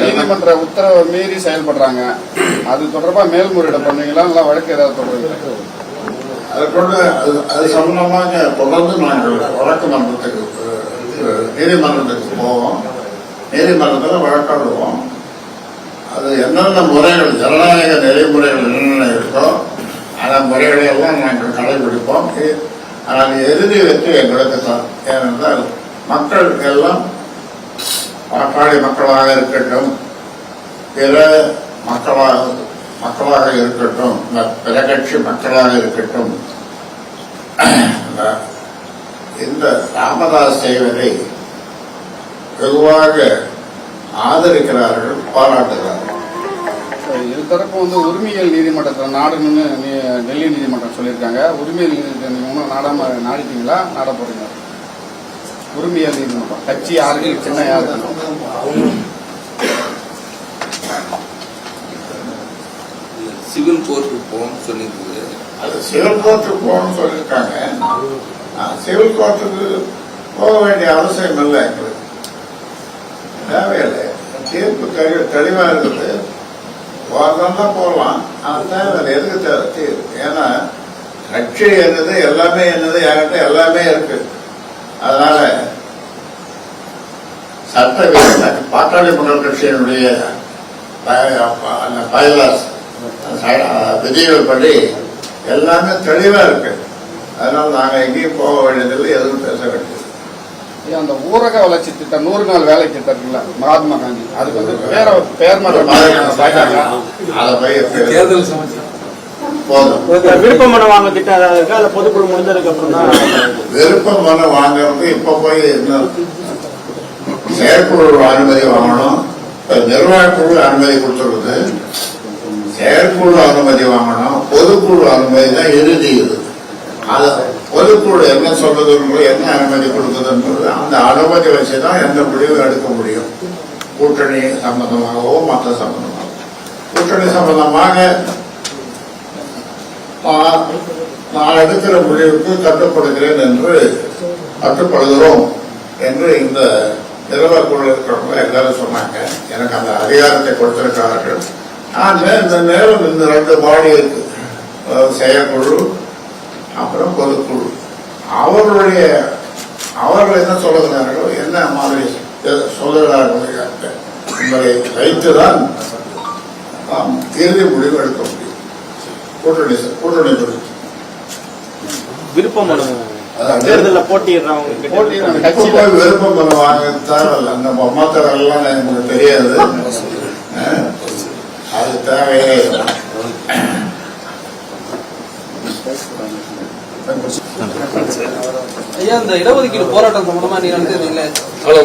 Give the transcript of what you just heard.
நீதிமன்ற உத்தரவை மீறி செயல்படுறாங்க. அது தொடர்பா மேல்முறையீடு பண்ணுவீங்களா? இல்லை வழக்கு ஏதாவது தொடர்பு அதை அது அது சம்பந்தமாக தொடர்ந்து நாங்கள் வழக்கு மன்றத்துக்கு நீதிமன்றத்துக்கு போவோம். நீதிமன்றத்தில் வழக்காடுவோம். அது என்னென்ன முறைகள் ஜனநாயக நெறிமுறைகள் என்னென்ன இருக்கோ அந்த முறைகளை எல்லாம் நாங்கள் கடைபிடிப்போம். ஆனால் இறுதி வெற்றி எங்களுக்கு தான் ஏனென்றால் மக்களுக்கு எல்லாம் பாட்டாளி மக்களாக இருக்கட்டும் பிற மக்களாக மக்களாக இருக்கட்டும் பிற கட்சி மக்களாக இருக்கட்டும் இந்த- இந்த ராமதாஸ் செய்வதை வெகுவாக ஆதரிக்கிறார்கள் பாராட்டுகிறார்கள். சரி, தரப்பு வந்து உரிமையியல் நீதிமன்றத்தில் நாடணும்னு நீ- டெல்லி நீதிமன்றம் சொல்லியிருக்காங்க. உரிமையியல் நீதிமன்றம் இன்னும் நாடாம நாடிட்டீங்களா? நாட போறீங்க உரிமையியல் நீதிமன்றம். கட்சி யாருக்கு சின்ன யாருக்கு சிவில் கோர்ட்டுக்கு போகணும்னு சொல்லியிருக்குது அது சிவில் கோர்ட்டுக்கு போகணும்னு சொல்லியிருக்காங்க. நான் சிவில் கோர்ட்டுக்கு போக வேண்டிய அவசியம் இல்லை எங்களுக்கு. தேவையில்லை. தீர்ப்பு தெளி தெளிவா இருக்குது. போகிறதா போகலாம். அது தேவையில்லை எதுக்கு தேவை? தீர்வு ஏன்னா கட்சி என்னது எல்லாமே என்னது என்கிட்ட எல்லாமே இருக்கு. அதனால சட்ட விதி- பாட்டாளி மக்கள் கட்சியினுடைய அந்த பைலாஸ் விதிகள் படி எல்லாமே தெளிவா இருக்கு அதனால நாங்க எங்கேயும் போக வேண்டியதில்லை எதுவும் பேச வேண்டியது அந்த ஊரக வளர்ச்சி திட்டம் நூறு நாள் வேலை திட்டம் இருக்குல்ல மகாத்மா காந்தி. அதுக்கு வந்து பேர பேர் தேர்தல் விருப்ப மனு வாங்க திட்டம் ஏதாவது இருக்கா? இல்ல பொதுக்குழு முடிஞ்சதுக்கு அப்புறம் தான் விருப்பம் மனு வாங்குறது இப்ப போய் இன்னும் செயற்குழு அனுமதி வாங்கணும். நிர்வாகக்குழு அனுமதி கொடுத்துருக்குது. செயற்குழு அனுமதி வாங்கணும். பொதுக்குழு அனுமதி தான் இறுதி இது அது பொதுக்குழு என்ன சொல்றது என்ன அனுமதி கொடுக்குதுன்றது அந்த அனுமதி வச்சுதான் எந்த முடிவும் எடுக்க முடியும். கூட்டணி சம்பந்தமாகவோ மற்ற சம்பந்தமாக கூட்டணி சம்பந்தமாக நான் நான் எடுக்கிற முடிவுக்கு கட்டுப்படுகிறேன் என்று கட்டுப்படுகிறோம் என்று இந்த நிறுவனக்குழு இருக்கிறவங்க எல்லாரும் சொன்னாங்க. எனக்கு அந்த அதிகாரத்தை கொடுத்திருக்கிறார்கள். ஆனால் இந்த நேரம் இந்த ரெண்டு பாடி இருக்கு செயற்குழு அப்புறம் பொதுக்குழு. அவர்களுடைய அவர்கள் என்ன சொல்லுகிறார்களோ என்ன மாதிரி சொல்லுகிறார்கள் என்பதை வைத்துதான் நாம் இறுதி முடிவு எடுக்க முடியும். கூட்டணி கூட்டணி குறித்து. விருப்ப தேர்தலில் போட்டியிடுறவங்க கட்சியில- விருப்பம் பண்ண வாங்க தேவையில்ல. அந்த மத்தரெல்லாம் எனக்கு தெரியாது. அது தேவையே. ஐயா இந்த இடஒதுக்கீடு போராட்டம் சம்பந்தமா நீங்க நடத்துறீங்களே அவ்வளோ